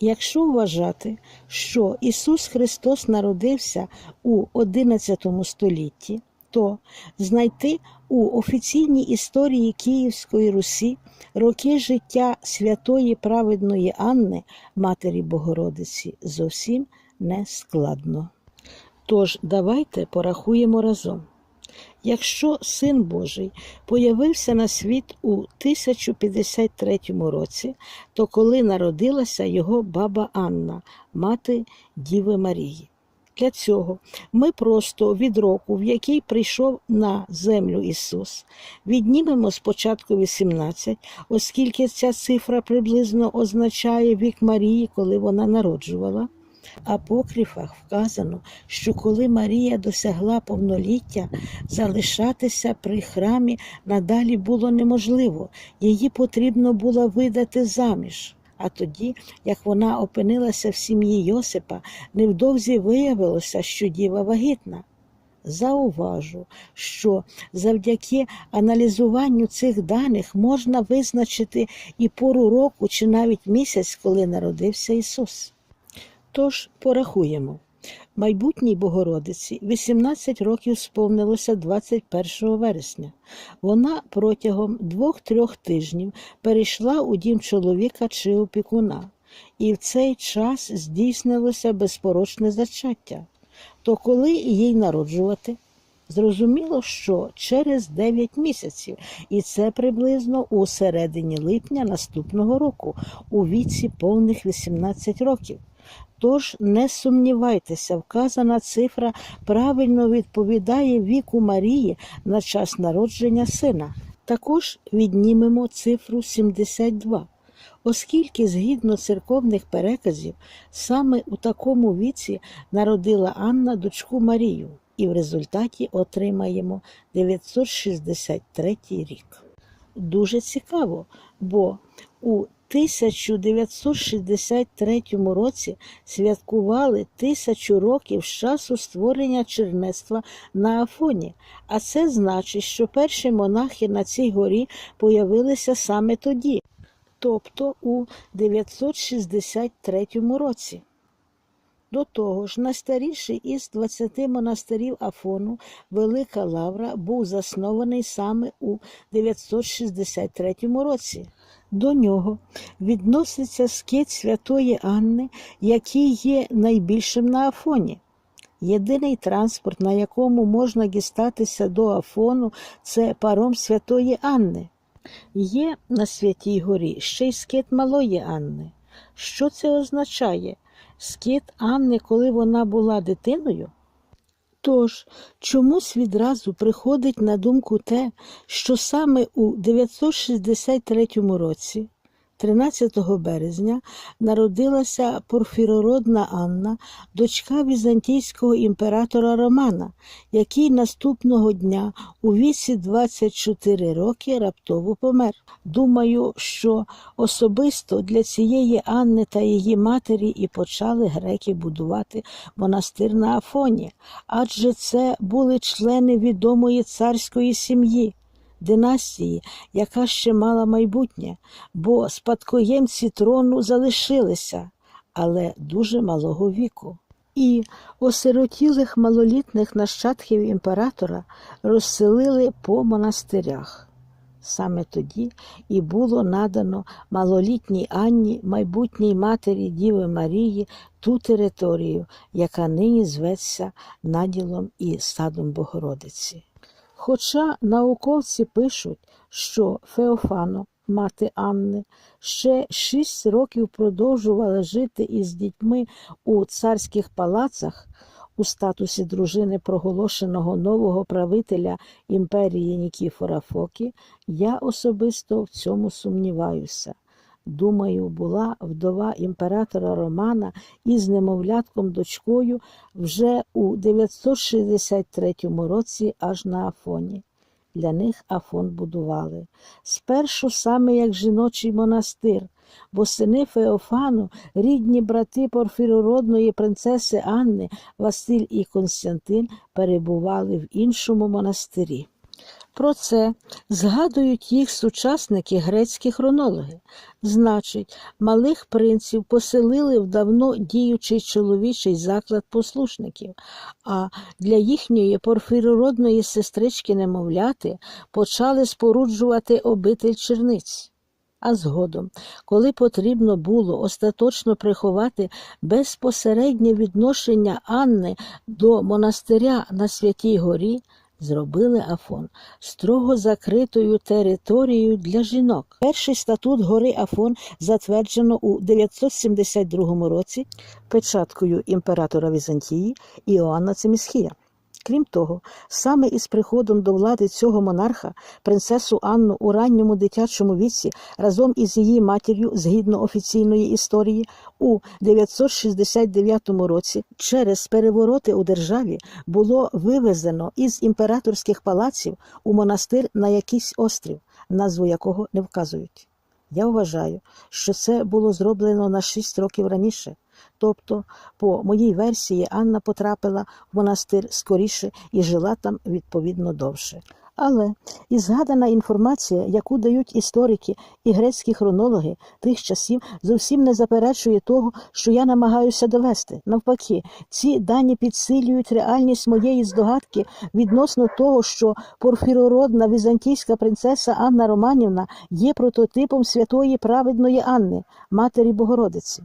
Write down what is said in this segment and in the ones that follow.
Якщо вважати, що Ісус Христос народився у XI столітті, то знайти у офіційній історії Київської Русі роки життя святої праведної Анни, Матері Богородиці, зовсім не складно. Тож давайте порахуємо разом. Якщо Син Божий появився на світ у 1053 році, то коли народилася його баба Анна, мати Діви Марії. Для цього ми просто від року, в який прийшов на землю Ісус, віднімемо спочатку 18, оскільки ця цифра приблизно означає вік Марії, коли вона народжувала. Апокрифах вказано, що коли Марія досягла повноліття, залишатися при храмі надалі було неможливо, її потрібно було видати заміж. А тоді, як вона опинилася в сім'ї Йосипа, невдовзі виявилося, що діва вагітна. Зауважу, що завдяки аналізуванню цих даних можна визначити і пору року чи навіть місяць, коли народився Ісус. Тож порахуємо. Майбутній Богородиці 18 років сповнилося 21 вересня. Вона протягом двох-трьох тижнів перейшла у дім чоловіка чи опікуна, і в цей час здійснилося безпорочне зачаття. То коли їй народжувати? Зрозуміло, що через 9 місяців, і це приблизно у середині липня наступного року, у віці повних 18 років. Тож не сумнівайтеся, вказана цифра правильно відповідає віку Марії на час народження сина. Також віднімемо цифру 72, оскільки, згідно церковних переказів, саме у такому віці народила Анна дочку Марію, і в результаті отримаємо 963 рік. Дуже цікаво, бо у 1963 році святкували тисячу років з часу створення чернецтва на Афоні, а це значить, що перші монахи на цій горі появилися саме тоді, тобто у 963 році. До того ж, найстаріший із 20 монастирів Афону, Велика Лавра, був заснований саме у 963 році. До нього відноситься скит святої Анни, який є найбільшим на Афоні. Єдиний транспорт, на якому можна дістатися до Афону, це паром святої Анни. Є на Святій Горі ще й скит малої Анни. Що це означає? Скит Анни, коли вона була дитиною? Тож, чомусь відразу приходить на думку те, що саме у 963 році, 13 березня, народилася порфірородна Анна, дочка візантійського імператора Романа, який наступного дня у віці 24 роки раптово помер. Думаю, що особисто для цієї Анни та її матері і почали греки будувати монастир на Афоні, адже це були члени відомої царської сім'ї. Династії, яка ще мала майбутнє, бо спадкоємці трону залишилися, але дуже малого віку. І осиротілих малолітних нащадків імператора розселили по монастирях. Саме тоді і було надано малолітній Анні, майбутній матері Діви Марії, ту територію, яка нині зветься наділом і садом Богородиці. Хоча науковці пишуть, що Феофано, мати Анни, ще шість років продовжувала жити із дітьми у царських палацах у статусі дружини проголошеного нового правителя імперії Нікіфора Фокі, я особисто в цьому сумніваюся. Думаю, була вдова імператора Романа із немовлятком дочкою вже у 963 році аж на Афоні. Для них Афон будували. Спершу саме як жіночий монастир, бо сини Феофану, рідні брати порфірородної принцеси Анни, Василь і Константин перебували в іншому монастирі. Про це згадують їх сучасники грецькі хронологи. Значить, малих принців поселили в давно діючий чоловічий заклад послушників, а для їхньої порфірородної сестрички немовляти почали споруджувати обитель черниць. А згодом, коли потрібно було остаточно приховати безпосереднє відношення Анни до монастиря на Святій Горі, зробили Афон строго закритою територією для жінок. Перший статут гори Афон затверджено у 972 році печаткою імператора Візантії Іоанна Цимісхія. Крім того, саме із приходом до влади цього монарха принцесу Анну у ранньому дитячому віці разом із її матір'ю, згідно офіційної історії, у 969 році через перевороти у державі було вивезено із імператорських палаців у монастир на якийсь острів, назву якого не вказують. Я вважаю, що це було зроблено на 6 років раніше. Тобто, по моїй версії, Анна потрапила в монастир скоріше і жила там відповідно довше. Але і згадана інформація, яку дають історики і грецькі хронологи тих часів, зовсім не заперечує того, що я намагаюся довести. Навпаки, ці дані підсилюють реальність моєї здогадки відносно того, що порфірородна візантійська принцеса Анна Романівна є прототипом святої праведної Анни, матері Богородиці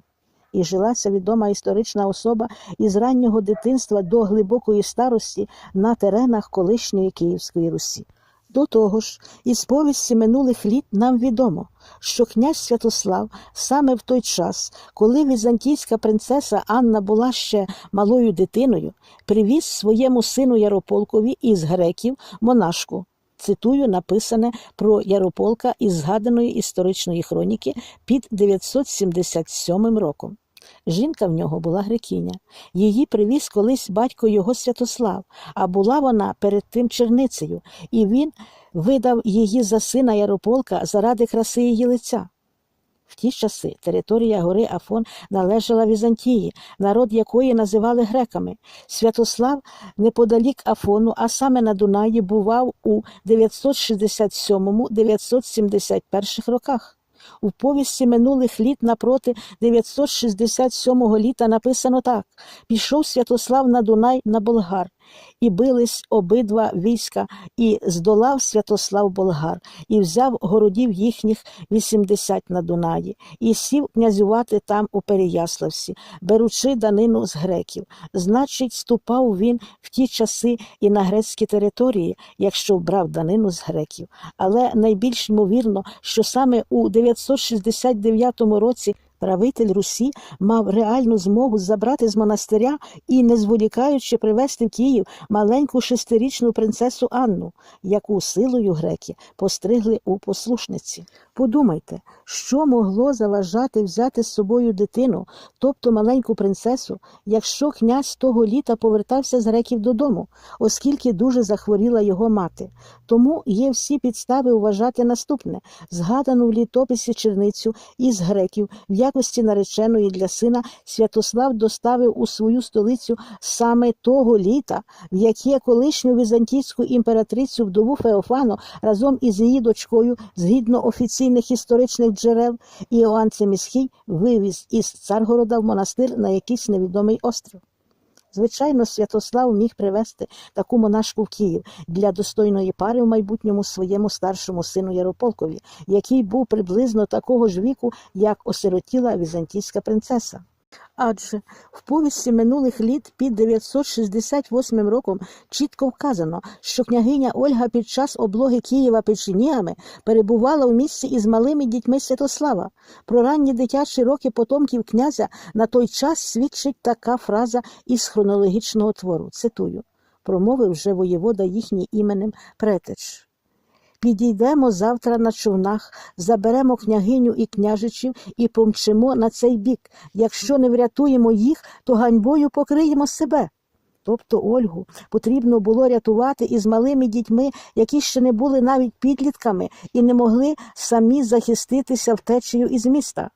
і жила ця відома історична особа із раннього дитинства до глибокої старості на теренах колишньої Київської Русі. До того ж, із повісті минулих літ нам відомо, що князь Святослав саме в той час, коли візантійська принцеса Анна була ще малою дитиною, привіз своєму сину Ярополкові із греків монашку. Цитую написане про Ярополка із згаданої історичної хроніки під 977 роком. Жінка в нього була грекиня. Її привіз колись батько його Святослав, а була вона перед тим черницею, і він видав її за сина Ярополка заради краси її лиця. В ті часи територія гори Афон належала Візантії, народ якої називали греками. Святослав неподалік Афону, а саме на Дунаї, бував у 967-971 роках. У повісті минулих літ напроти 967 літа написано так: пішов Святослав на Дунай на Болгар, і бились обидва війська, і здолав Святослав Болгар, і взяв городів їхніх 80 на Дунаї, і сів князювати там у Переяславсі, беручи данину з греків. Значить, ступав він в ті часи і на грецькі території, якщо брав данину з греків. Але найбільш ймовірно, що саме у 969 році правитель Русі мав реальну змогу забрати з монастиря і, не зволікаючи, привезти в Київ маленьку шестирічну принцесу Анну, яку силою греки постригли у послушниці. Подумайте, що могло заважати взяти з собою дитину, тобто маленьку принцесу, якщо князь того літа повертався з греків додому, оскільки дуже захворіла його мати. Тому є всі підстави вважати наступне згадану в літописі черницю із греків в якості нареченої для сина Святослав доставив у свою столицю саме того літа, в яке колишню візантійську імператрицю вдову Феофану разом із її дочкою, згідно офіційних історичних джерел, Іоанн Цемісхій вивіз із Царгорода в монастир на якийсь невідомий острів. Звичайно, Святослав міг привезти таку монашку в Київ для достойної пари в майбутньому своєму старшому сину Ярополкові, який був приблизно такого ж віку, як осиротіла візантійська принцеса. Адже в повісті минулих літ під 968 роком чітко вказано, що княгиня Ольга під час облоги Києва печенігами перебувала в місці із малими дітьми Святослава. Про ранні дитячі роки потомків князя на той час свідчить така фраза із хронологічного твору. Цитую, промовив вже воєвода їхній іменем Претич. Підійдемо завтра на човнах, заберемо княгиню і княжичів і помчимо на цей бік. Якщо не врятуємо їх, то ганьбою покриємо себе. Тобто Ольгу потрібно було рятувати із малими дітьми, які ще не були навіть підлітками і не могли самі захиститися втечею із міста.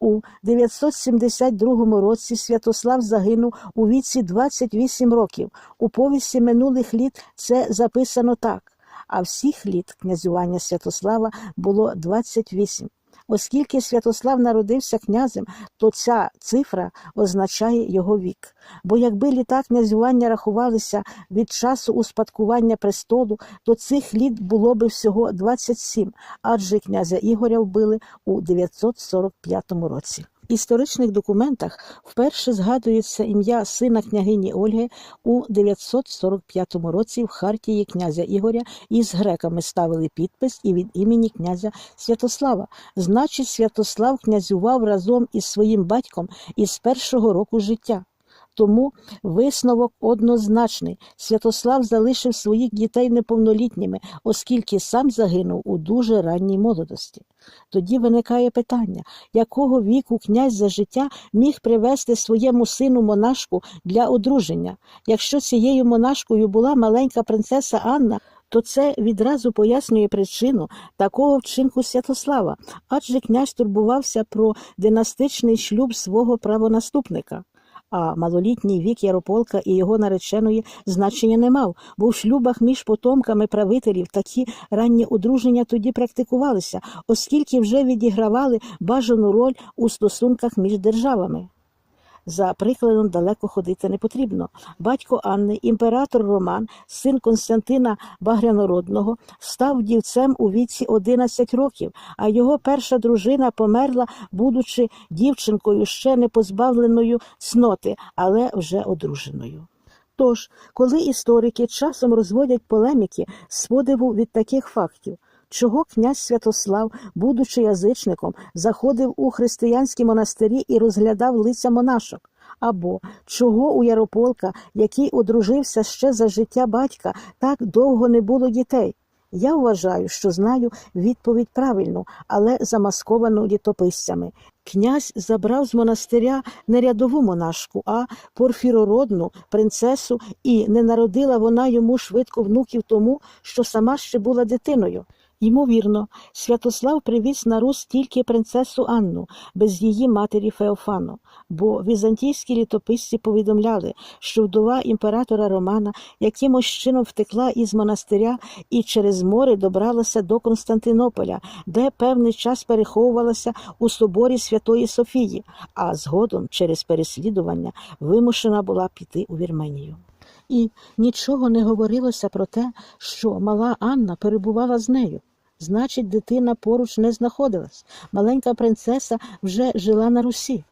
У 972 році Святослав загинув у віці 28 років. У повісті минулих літ це записано так. А всіх літ князювання Святослава було 28. Оскільки Святослав народився князем, то ця цифра означає його вік. Бо якби літа князювання рахувалися від часу успадкування престолу, то цих літ було би всього 27, адже князя Ігоря вбили у 945 році. Історичних документах вперше згадується ім'я сина княгині Ольги у 945 році в хартії князя Ігоря із греками ставили підпис і від імені князя Святослава. Значить, Святослав князював разом із своїм батьком із першого року життя. Тому висновок однозначний. Святослав залишив своїх дітей неповнолітніми, оскільки сам загинув у дуже ранній молодості. Тоді виникає питання, якого віку князь за життя міг привести своєму сину монашку для одруження. Якщо цією монашкою була маленька принцеса Анна, то це відразу пояснює причину такого вчинку Святослава, адже князь турбувався про династичний шлюб свого правонаступника. А малолітній вік Ярополка і його нареченої значення не мав, бо в шлюбах між потомками правителів такі ранні одруження тоді практикувалися, оскільки вже відігравали бажану роль у стосунках між державами. За прикладом далеко ходити не потрібно. Батько Анни, імператор Роман, син Константина Багрянородного, став дівцем у віці 11 років, а його перша дружина померла, будучи дівчинкою ще не позбавленою цноти, але вже одруженою. Тож, коли історики часом розводять полеміки з від таких фактів, чого князь Святослав, будучи язичником, заходив у християнські монастирі і розглядав лиця монашок, або чого у Ярополка, який одружився ще за життя батька, так довго не було дітей. Я вважаю, що знаю відповідь правильну, але замасковану літописцями. Князь забрав з монастиря не рядову монашку, а порфірородну принцесу, і не народила вона йому швидко внуків тому, що сама ще була дитиною. Ймовірно, Святослав привіз на Рус тільки принцесу Анну, без її матері Феофану, бо візантійські літописці повідомляли, що вдова імператора Романа якимось чином втекла із монастиря і через море добралася до Константинополя, де певний час переховувалася у соборі Святої Софії, а згодом через переслідування вимушена була піти у Вірменію. І нічого не говорилося про те, що мала Анна перебувала з нею. Значить, дитина поруч не знаходилась. Маленька принцеса вже жила на Русі.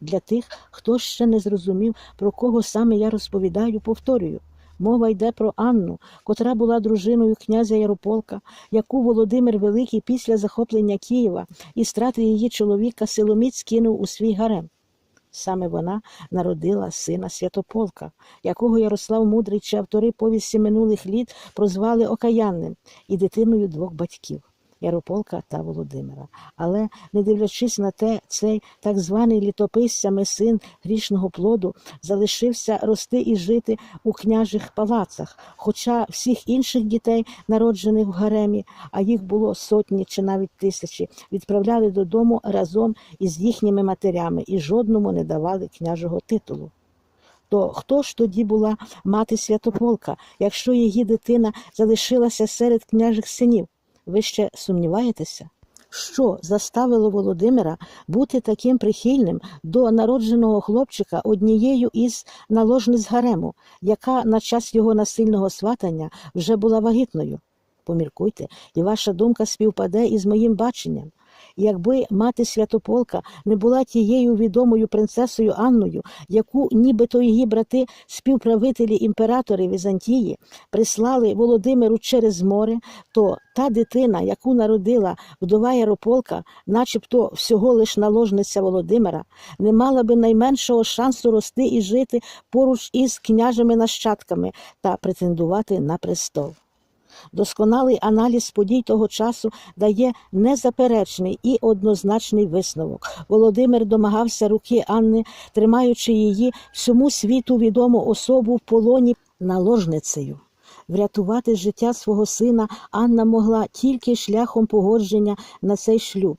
Для тих, хто ще не зрозумів, про кого саме я розповідаю, повторюю. Мова йде про Анну, котра була дружиною князя Ярополка, яку Володимир Великий після захоплення Києва і страти її чоловіка Силоміць кинув у свій гарем. Саме вона народила сина Святополка, якого Ярослав Мудрий чи автори повісті минулих літ прозвали Окаянним і дитиною двох батьків Ярополка та Володимира. Але, не дивлячись на те, цей так званий літописцями син грішного плоду залишився рости і жити у княжих палацах, хоча всіх інших дітей, народжених в гаремі, а їх було сотні чи навіть тисячі, відправляли додому разом із їхніми матерями і жодному не давали княжого титулу. То хто ж тоді була мати Святополка, якщо її дитина залишилася серед княжих синів? Ви ще сумніваєтеся? Що заставило Володимира бути таким прихильним до народженого хлопчика однією із наложниць гарему, яка на час його насильного сватання вже була вагітною? Поміркуйте, і ваша думка співпаде із моїм баченням. Якби мати Святополка не була тією відомою принцесою Анною, яку нібито її брати, співправителі імператори Візантії, прислали Володимиру через море, то та дитина, яку народила вдова Ярополка, начебто всього лиш наложниця Володимира, не мала би найменшого шансу рости і жити поруч із княжими нащадками та претендувати на престол. Досконалий аналіз подій того часу дає незаперечний і однозначний висновок. Володимир домагався руки Анни, тримаючи її всьому світу відому особу в полоні наложницею. Врятувати життя свого сина Анна могла тільки шляхом погодження на цей шлюб.